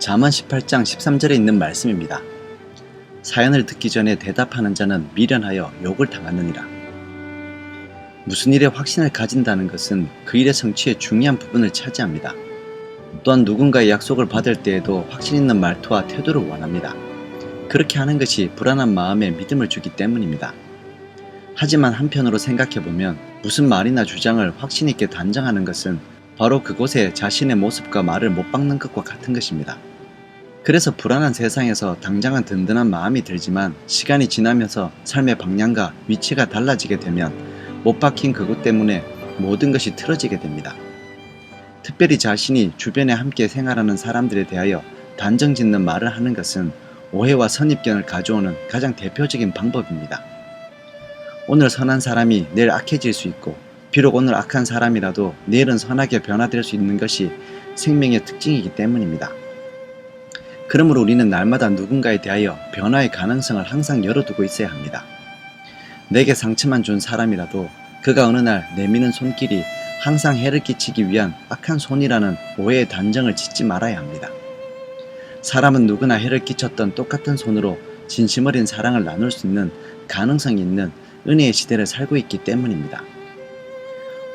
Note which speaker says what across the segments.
Speaker 1: 잠언 18장 13절에 있는 말씀입니다. 사연을 듣기 전에 대답하는 자는 미련하여 욕을 당하느니라. 무슨 일에 확신을 가진다는 것은 그 일의 성취에 중요한 부분을 차지합니다. 또한 누군가의 약속을 받을 때에도 확신 있는 말투와 태도를 원합니다. 그렇게 하는 것이 불안한 마음에 믿음을 주기 때문입니다. 하지만 한편으로 생각해보면 무슨 말이나 주장을 확신 있게 단정하는 것은 바로 그곳에 자신의 모습과 말을 못 박는 것과 같은 것입니다. 그래서 불안한 세상에서 당장은 든든한 마음이 들지만 시간이 지나면서 삶의 방향과 위치가 달라지게 되면 못 박힌 그곳 때문에 모든 것이 틀어지게 됩니다. 특별히 자신이 주변에 함께 생활하는 사람들에 대하여 단정 짓는 말을 하는 것은 오해와 선입견을 가져오는 가장 대표적인 방법입니다. 오늘 선한 사람이 내일 악해질 수 있고 비록 오늘 악한 사람이라도 내일은 선하게 변화될 수 있는 것이 생명의 특징이기 때문입니다. 그러므로 우리는 날마다 누군가에 대하여 변화의 가능성을 항상 열어두고 있어야 합니다. 내게 상처만 준 사람이라도 그가 어느 날 내미는 손길이 항상 해를 끼치기 위한 악한 손이라는 오해의 단정을 짓지 말아야 합니다. 사람은 누구나 해를 끼쳤던 똑같은 손으로 진심 어린 사랑을 나눌 수 있는 가능성이 있는 은혜의 시대를 살고 있기 때문입니다.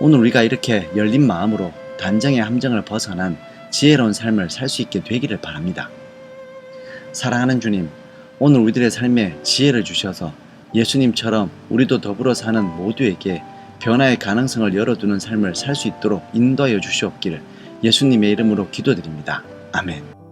Speaker 1: 오늘 우리가 이렇게 열린 마음으로 단정의 함정을 벗어난 지혜로운 삶을 살 수 있게 되기를 바랍니다. 사랑하는 주님, 오늘 우리들의 삶에 지혜를 주셔서 예수님처럼 우리도 더불어 사는 모두에게 변화의 가능성을 열어두는 삶을 살 수 있도록 인도하여 주시옵기를 예수님의 이름으로 기도드립니다. 아멘.